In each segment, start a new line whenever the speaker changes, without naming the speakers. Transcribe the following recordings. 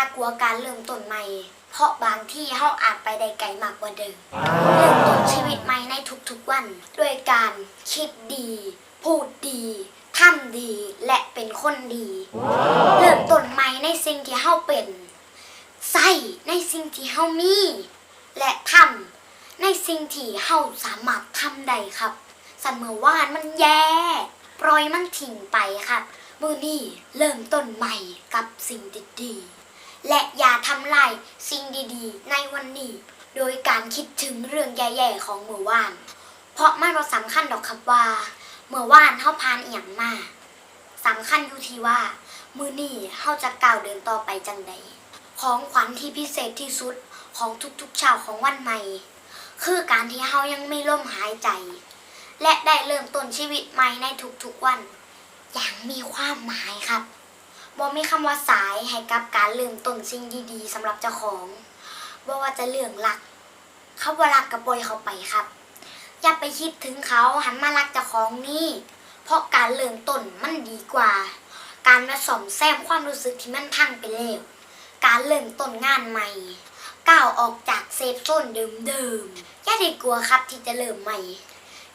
ากลัวการเริ่มต้นใหม่ เพราะบางที่เฮาอาจไปได้ไกลมากกว่าเดิม เริ่มต้นชีวิตใหม่ในทุกๆวัน ด้วยการคิดดี พูดดีทำดีและเป็นคนดี เริ่มต้นใหม่ในสิ่งที่เฮาเป็นใส่ในสิ่งที่เฮามี และทำในสิ่งที่เฮาสามารถทำได้ครับสันเมื่อวานมันแย่ ปล่อยมันทิ้งไปครับมือนี้เริ่มต้นใหม่กับสิ่งดีๆ และอย่าทำลายสิ่งดีๆ ในวันนี้ โดยการคิดถึงเรื่องแย่ๆของเมื่อวาน เพราะมันบ่สำคัญดอกครับว่า เมื่อวานเฮาผ่านอีหยังมาสำคัญอยู่ที่ว่า มือนี้เฮาจะก้าวเดินต่อไปจังใดของขวัญที่พิเศษที่สุดของทุกๆเช้าของวันใหม่ คือการที่เฮายังไม่ล่มหายใจ และได้เริ่มต้นชีวิตใหม่ในทุกๆวัน อย่างมีความหมายครับ บ่มีคำว่าสายให้กับการเริ่มต้นสิ่งดีๆสำหรับเจ้าของบ่ว่าจะเรื่องรักเขาบ่รักกับบอยเขาไปครับ อย่าไปคิดถึงเขาหันมารักเจ้าของนี่ เพราะการเริ่มต้นมันดีกว่า การมาซ่อมแซมความรู้สึกที่มันพังไปแล้วการเริ่มต้นงานใหม่ก้าวออกจากเซฟโซนเดิมๆอย่าได้กลัวครับที่จะเริ่มใหม่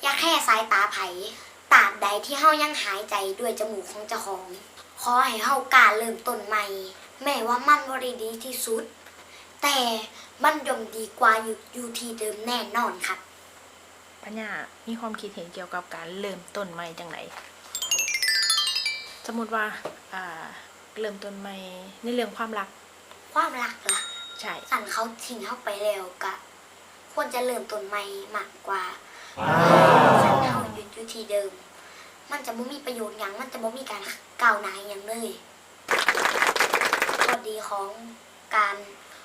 อย่าแค่สายตาไผ่ตราบใดที่เฮายังหายใจด้วยจมูกของเจ้าของ อให้เฮากล้ารเริ่มต้นใหม่ แม้ว่ามันบ่ได้ดีที่สุด แต่มันย่อมดีกว่าอยู่อยู่ที่เดิมแน่นอนครับ
ปัญญามีความคิดเห็นเกี่ยวกับการเริ่มต้นใหม่จังไหนสมมติว่าอ่าเริ่มต้นใหม่ในเรื่องความรัก
ความรักล่ะ
ใช่
สั่นเขาทิ้งเข้าไปแล้วกะควรจะเริ่มต้นใหม่มากกว่าสั่นเขาหยุดอยู่ที่เดิม มันจะไม่มีประโยชน์อย่างมันจะไม่มีการก้าวหน้าอย่างเลยข้อดีของการ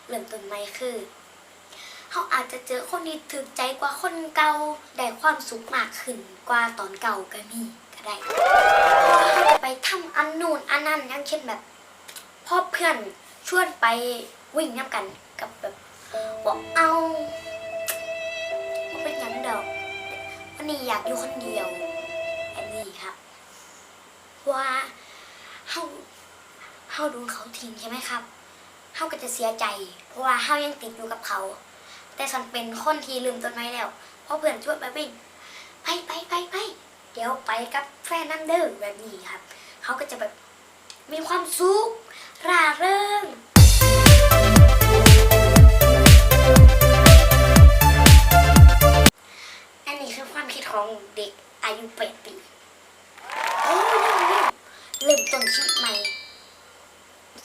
เริ่มต้นใหม่คือเขาอาจจะเจอคนที่ถึกใจกว่าคนเก่าได้ความสุขมากขึ้นกว่าตอนเก่าก็มีก็ได้ไปทำอันนู่นอันนั้นอย่างเช่นแบบพ่อเพื่อนชวนไปวิ่งน้ำกันกับแบบบอกเอาไม่เป็นยังดอกวันนี้อยากอยู่คนเดียว นี้ครับ ว่าเฮาเฮาโดนเขาทิ้งใช่ไหมครับเฮาก็จะเสียใจ เพราะว่าเฮายังติดอยู่กับเขา แต่ฉันเป็นคนที่ลืมต้นไม้แล้วเพราะเพื่อนชวนไปวิ่งไปไปไปไปเดี๋ยวไปกับแฟนนั่งเด้อแบบนี้ครับเขาก็จะแบบมีความสุขร่าเริง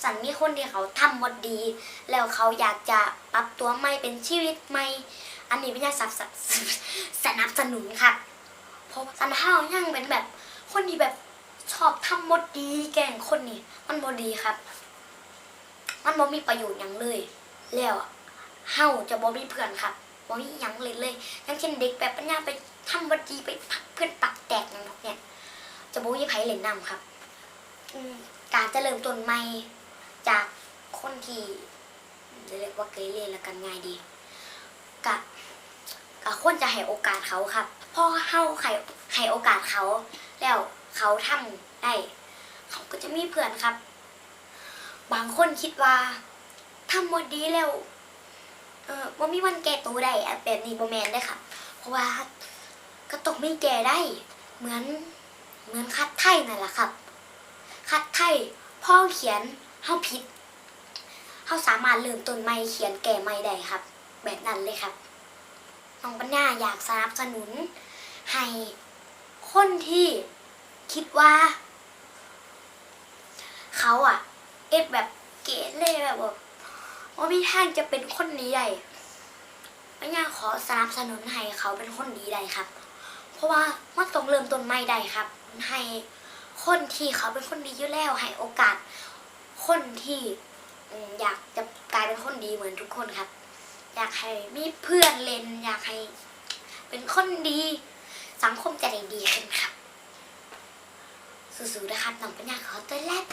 สันมีคนที่เขาทำบดดี แล้วเขาอยากจะปรับตัวใหม่เป็นชีวิตใหม่ อันนี้ไม่ใช่สับสสนับสนุนค่ะเพราะสันห้ายังเป็นแบบคนที่แบบชอบทำบดดีแกงคนนี่มันบดดีครับ มันบ่มีประโยชน์อย่างเลย แล้วเฮาจะบ่มีเพื่อนครับบ่มีหยังเลยเลยอย่างเช่นเด็กแบบปัญญาไปทำบดดีไปพักเพื่อนปักแตกอย่างพวกเนี้ยจะบ่มีไผเล่นน้ำครับการจะเริ่มต้นใหม่ จากคนที่จะเรียกว่าเกเรแล้วกันง่ายดีกะกะควรจะให้โอกาสเขาครับพ่อเฮาให้ให้โอกาสเขา แล้วเขาทำได้เขาก็จะมีเพื่อนครับ บางคนคิดว่าทำหมดดีแล้วเออว่ามีวันแก่ตัวได้แบบนี้โบแมนได้ครับ เพราะว่าก็ต้องไม่แก่ได้ เหมือนเหมือนคัดไทยนั่นแหละครับ คัดไทยพ่อเขียน เฮาผิดเฮาสามารถเริ่มต้นใหม่เขียนแก่ใหม่ได้ครับ แบบนั้นเลยครับน้องปัญญาอยากสนับสนุน ให้คนที่คิดว่า เขาอะเอ็ดแบบเกรดเลยแบบว่าว่ามีทางจะเป็นคนดีได้ปัญญาขอสนับสนุนให้เขาเป็นคนดีได้ครับ เพราะว่ามันต้องเริ่มต้นใหม่ได้ครับ ให้คนที่เขาเป็นคนดีอยู่แล้วให้โอกาส คนที่อยากจะกลายเป็นคนดีเหมือนทุกคนครับ อยากให้มีเพื่อนเล่น อยากให้เป็นคนดี สังคมจะได้ดีขึ้นครับ สู้ๆนะครับน้องปัญญาขอตัวแรก